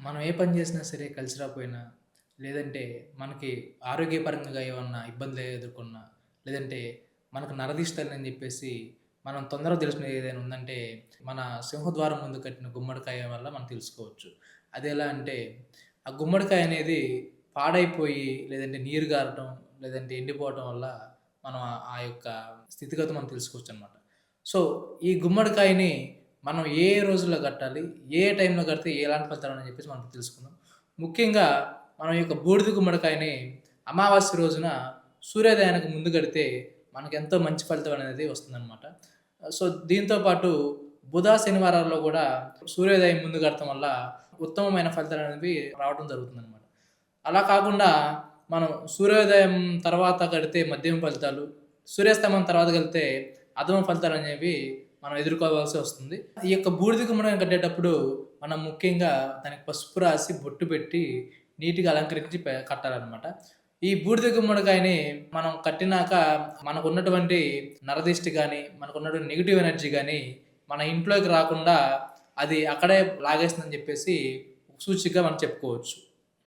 మనం ఏ పని చేసినా సరే కలిసి రాపోయినా లేదంటే మనకి ఆరోగ్యపరంగా ఏమన్నా ఇబ్బందులు ఎదుర్కొన్నా లేదంటే మనకు నరదిష్టాలని చెప్పేసి మనం తొందరగా తెలిసిన ఏదైనా ఉందంటే మన సింహద్వారం ముందు కట్టిన గుమ్మడికాయ వల్ల మనం తెలుసుకోవచ్చు. అది ఎలా అంటే ఆ గుమ్మడికాయ అనేది పాడైపోయి లేదంటే నీరు గారటం లేదంటే ఎండిపోవటం వల్ల మనం ఆ- ఆ యొక్క స్థితిగతి మనం తెలుసుకోవచ్చు అనమాట సో ఈ గుమ్మడికాయని మనం ఏ రోజుల్లో కట్టాలి ఏ టైంలో కడితే ఎలాంటి ఫలితాలు అని చెప్పేసి మనం తెలుసుకుందాం. ముఖ్యంగా మనం ఈ యొక్క బూడిద గుమ్మడికాయని అమావాస్య రోజున సూర్యోదయానికి ముందు కడితే మనకు ఎంతో మంచి ఫలితం అనేది వస్తుందన్నమాట. సో దీంతో పాటు బుధ శనివారాల్లో కూడా సూర్యోదయం ముందు కడటం వల్ల ఉత్తమమైన ఫలితాలు అనేవి రావడం జరుగుతుందన్నమాట. అలా కాకుండా మనం సూర్యోదయం తర్వాత కడితే మధ్యమ ఫలితాలు సూర్యాస్తమయం తర్వాత కలితే అధమ ఫలితాలు అనేవి మనం ఎదుర్కోవాల్సి వస్తుంది. ఈ యొక్క బూడిద గుమ్మడం కట్టేటప్పుడు మనం ముఖ్యంగా దానికి పసుపు రాసి బొట్టు పెట్టి నీట్గా అలంకరించి కట్టాలన్నమాట. ఈ బూడిద గుమ్మడికాయని మనం కట్టినాక మనకు ఉన్నటువంటి నరదిష్టి కానీ మనకు ఉన్నటువంటి నెగిటివ్ ఎనర్జీ కానీ మన ఇంట్లోకి రాకుండా అది అక్కడే లాగేస్తుందని చెప్పేసి సూచికగా మనం చెప్పుకోవచ్చు.